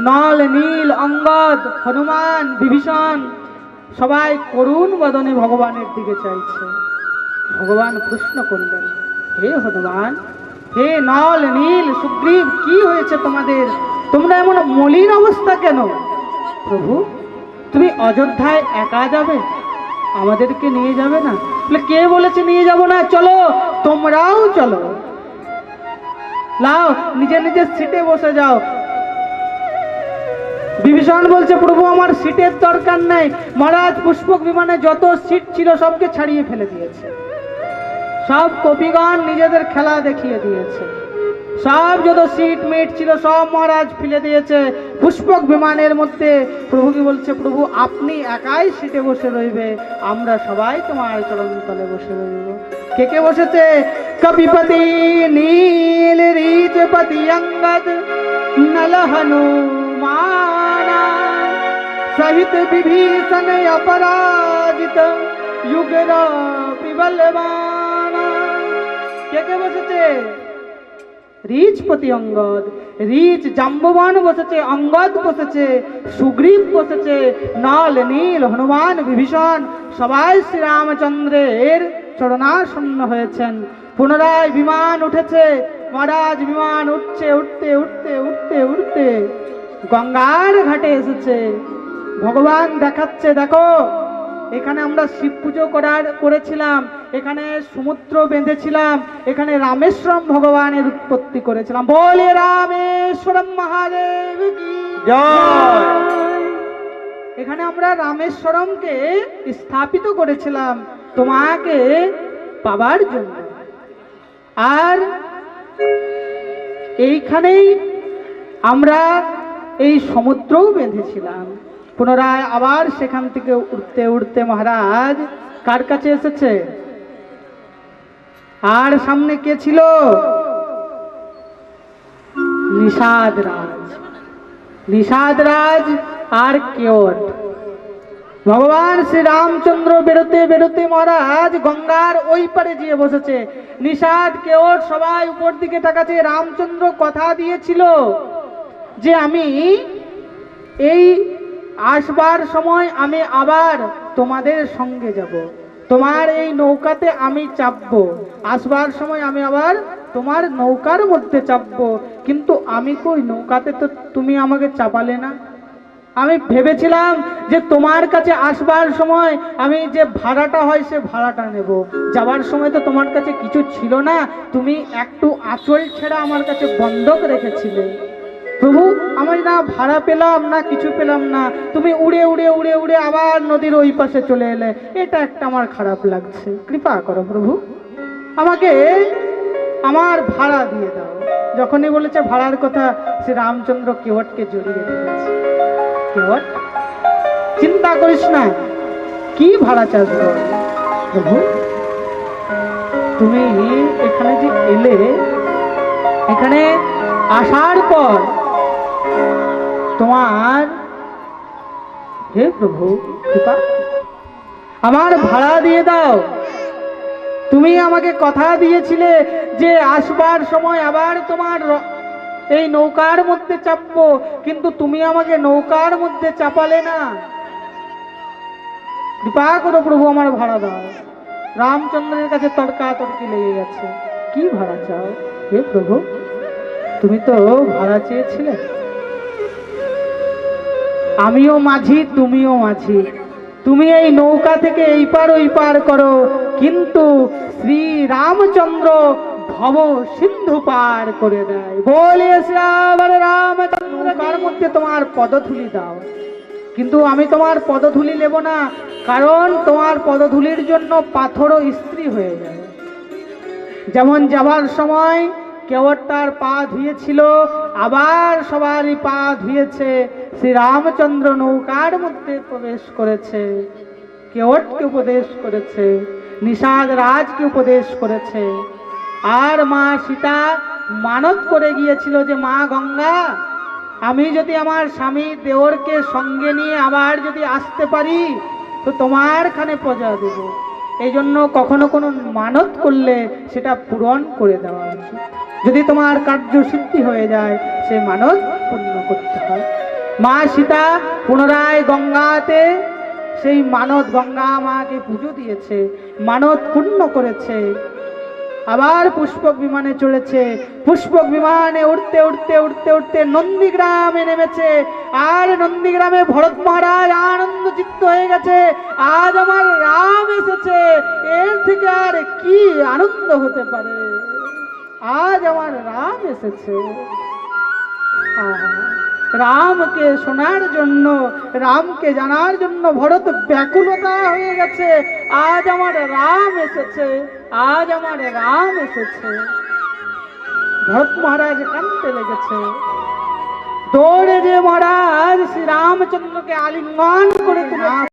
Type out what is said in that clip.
নল, নীল, অঙ্গদ, হনুমান, বিভীষণ, সবাই করুণ বদনে ভগবানের দিকে চাইছে। ভগবান প্রশ্ন করলেন, হে হনুমান, হে নল, নীল, সুগ্রীব, কি হয়েছে তোমাদের? তোমরা এমন মলিন অবস্থা কেন? প্রভু, তুমি অযোধ্যায় একা যাবে? আমাদেরকে নিয়ে যাবে না? কে বলেছে নিয়ে যাব না? চলো, তোমরাও চলো। লাও, নিজে নিজের সিটে বসে যাও। বিভীষণ বলছে, প্রভু, আমার সিটের দরকার নাই। মহারাজ, পুষ্পক বিমানে যত সিট ছিল সবকে ছাড়িয়ে ফেলে দিয়েছে। সব কপিগণ নিজেদের খেলা দেখিয়ে দিয়েছে। সব যত সিট মিট ছিল সব মহারাজ ফেলে দিয়েছে। পুষ্পক বিমানের মধ্যে প্রভু কি বলছে, প্রভু, আপনি একাই সিটে বসে রইবে। আমরা সবাই তোমার চরণ তলে বসে রইব। কে কে বসেছে? কপিপতি নীল রিচপতি অঙ্গদ নল সহিত বিভীষণ অপরাজিত যুগর পিবলবানা কে কে বসেছে? রিচপতি অঙ্গদ রিচ জাম্ববান বসেছে, অঙ্গদ বসেছে, সুগ্রীব বসেছে, নল, নীল, হনুমান, বিভীষণ, সবাই শ্রীরামচন্দ্রের চরণাসন্ন হয়েছেন। পুনরায় বিমান উঠেছে, মহারাজ বিমান উঠছে, উঠতে উঠতে উঠতে উঠতে। গঙ্গার ঘাটে এসেছে। ভগবান দেখাচ্ছে দেখো। এখানে আমরা শিব পুজো করার করেছিলাম। এখানে সমুদ্র বেঁধেছিলাম। এখানে রামেশ্বরম ভগবানের উৎপত্তি করেছিলাম। বলে রামেশ্বরম মহাদেব কি? এখানে আমরা রামেশ্বরমকে স্থাপিত করেছিলাম তোমাকে পাবার জন্য। আর এইখানেই আমরা এই সমুদ্রও বেঁধেছিলাম। পুনরায় আবার সেখান থেকে উঠতে উঠতে মহারাজ কার কাছে এসেছে? আর সামনে কে ছিল? নিষাদ রাজ। নিষাদ রাজ আর কেওট। ভগবান শ্রী রামচন্দ্র বেরোতে বেরোতে মহারাজ গঙ্গার ওই পারে গিয়ে বসেছে। নিষাদ, কেওট সবাই উপর দিকে তাকাচ্ছে রামচন্দ্র কথা দিয়েছিল যে আমি এই আসবার সময় আমি আবার তোমাদের সঙ্গে যাব। তোমার এই নৌকাতে আমি চাপবো। আসবার সময় আমি আবার তোমার নৌকার মধ্যে চাপবো। কিন্তু আমি কই, নৌকাতে তো তুমি আমাকে চাপালে না। আমি ভেবেছিলাম যে তোমার কাছে আসবার সময় আমি যে ভাড়াটা হয় সে ভাড়াটা নেব। যাবার সময় তো তোমার কাছে কিছু ছিল না। তুমি একটু আঁচল ছেড়া আমার কাছে বন্ধক রেখেছিলে। প্রভু আমি না ভাড়া পেলাম, না কিছু পেলাম না। তুমি উড়ে উড়ে উড়ে উড়ে আবার নদীর ওই পাশে চলে এলে। এটা একটা আমার খারাপ লাগছে। কৃপা করো প্রভু। আমাকে আমার ভাড়া দিয়ে দাও। যখনই বলেছে ভাড়ার কথা, সে রামচন্দ্র কেওটকে জড়িয়ে দিয়েছে কেওট চিন্তা করিস না। কি ভাড়া বল? প্রভু, তুমি এখানে যে এলে, এখানে আসার পর তোমার হে প্রভু, কৃপা। আমার ভাড়া দিয়ে দাও। তুমি আমাকে কথা দিয়েছিলে যে আসবার সময় আবার তোমার এই নৌকার মধ্যে চাপবো, কিন্তু তুমি আমাকে নৌকার মধ্যে চাপালে না। কৃপা করো প্রভু, আমার ভাড়া দাও। রামচন্দ্রের কাছে তর্কা তর্কি লেগে গেছে। কি ভাড়া চাও হে প্রভু? তুমি তো ভাড়া চেয়েছিলে। আমিও মাঝি, তুমিও মাঝি। তুমি এই নৌকা থেকে এই পার ওই পার করো, কিন্তু শ্রী রামচন্দ্র ভব সিন্ধু পার করে দেয়। বলে রামচন্দ্র মধ্যে তোমার পদধূলি দাও। কিন্তু আমি তোমার পদধূলি নেব না, কারণ তোমার পদধূলির জন্য পাথরও স্ত্রী হয়ে যায়। যেমন যাবার সময় তার পা ধুয়েছিল, আবার সবারই পা ধুয়েছে। শ্রী রামচন্দ্র নৌকার মধ্যে প্রবেশ করেছে। কেওটকে উপদেশ করেছে, নিষাদ রাজকে উপদেশ করেছে। আর মা সীতা মানত করে গিয়েছিল যে, মা গঙ্গা, আমি যদি আমার স্বামী দেওরকে সঙ্গে নিয়ে আবার যদি আসতে পারি, তো তোমার খানে প্রজা দেব। এই জন্য কখনো কোনো মানত করলে সেটা পূরণ করে দেওয়া উচিত। যদি তোমার কার্য সিদ্ধি হয়ে যায়, সে মানত পূর্ণ করতে হয়। মা সীতা পুনরায় গঙ্গাতে, সেই মানত গঙ্গা মাকে পুজো দিয়েছে মানত পূর্ণ করেছে। আবার পুষ্পক বিমানে চলেছে, পুষ্পক বিমানে উঠতে উঠতে উঠতে উঠতে নন্দীগ্রামে নেমেছে। আর নন্দীগ্রামে ভরত মহারাজ আনন্দ চিত্ত হয়ে গেছে, আজ আমার রাম এসেছে, এর থেকে আর কি আনন্দ হতে পারে? আজ আমার রাম এসেছে। রামকে শোনার জন্য, রামকে জানার জন্য ভরত ব্যাকুলতা হয়ে গেছে। আজ আমার রাম এসেছে, আজ আমার রাম এসেছে। ভরত মহারাজ কাঁদতে লেগেছে। দৌড়ে যে মহারাজ শ্রী রামচন্দ্রকে আলিঙ্গন করে তুলে